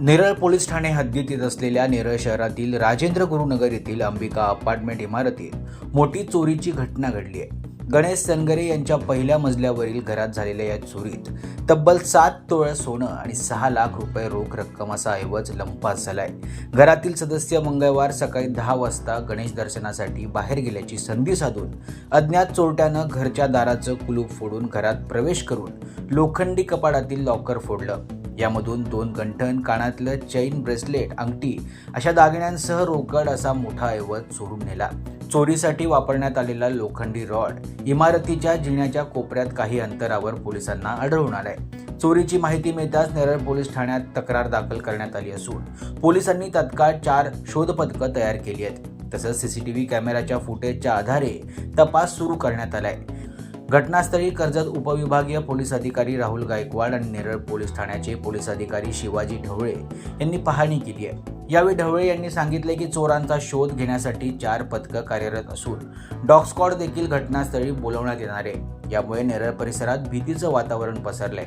Neral police Thane हद्दीत येत असलेल्या नेरळ शहरातील राजेंद्र गुरुनगर येथील अंबिका अपार्टमेंट इमारतीत मोठी चोरीची घटना घडली आहे. गणेश सनगरे यांच्या पहिल्या मजल्यावरील घरात झालेल्या या चोरीत तब्बल सात तोळं सोनं आणि सहा लाख रुपये रोख रक्कम असा ऐवज लंपास झालाय. घरातील सदस्य मंगळवार सकाळी दहा वाजता गणेश दर्शनासाठी बाहेर गेल्याची संधी साधून अज्ञात चोरट्यानं घरच्या दाराचं कुलूप फोडून घरात प्रवेश करून लोखंडी कपाडातील लॉकर फोडलं. यामधून दोन गंठण कानातलं चैन ब्रेसलेट अंगठी अशा दागिन्यांसह रोकड असा मोठा ऐवज चोरून नेला. चोरीसाठी वापरण्यात आलेला लोखंडी रॉड इमारतीच्या जिण्याच्या कोपऱ्यात काही अंतरावर पोलिसांना आढळून आलाय. चोरीची माहिती मिळताच नेरळ पोलीस ठाण्यात तक्रार दाखल करण्यात आली असून पोलिसांनी तत्काळ चार शोध पथकं तयार केली आहेत. तसंच सीसीटीव्ही कॅमेऱ्याच्या फुटेजच्या आधारे तपास सुरू करण्यात आलाय. घटनास्थळी कर्जत उपविभागीय पोलीस अधिकारी राहुल गायकवाड आणि नेरळ पोलीस ठाण्याचे पोलीस अधिकारी शिवाजी ढवळे यांनी पाहणी केली आहे. यावेळी ढवळे यांनी सांगितले की चोरांचा शोध घेण्यासाठी चार पथकं कार्यरत असून डॉग स्क्वॉड देखील घटनास्थळी बोलवण्यात येणार आहे. यामुळे नेरळ परिसरात भीतीचं वातावरण पसरलंय.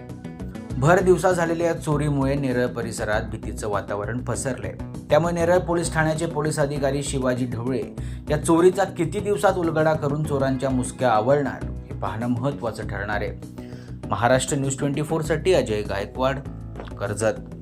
भर दिवसा झालेल्या चोरीमुळे नेरळ परिसरात भीतीचं वातावरण पसरलंय. त्यामुळे नेरळ पोलीस ठाण्याचे पोलीस अधिकारी शिवाजी ढवळे या चोरीचा किती दिवसात उलगडा करून चोरांच्या मुसक्या आवळणार पाहणं महत्त्वाचं ठरणार आहे. महाराष्ट्र न्यूज ट्वेंटी फोरसाठी अजय गायकवाड कर्जत.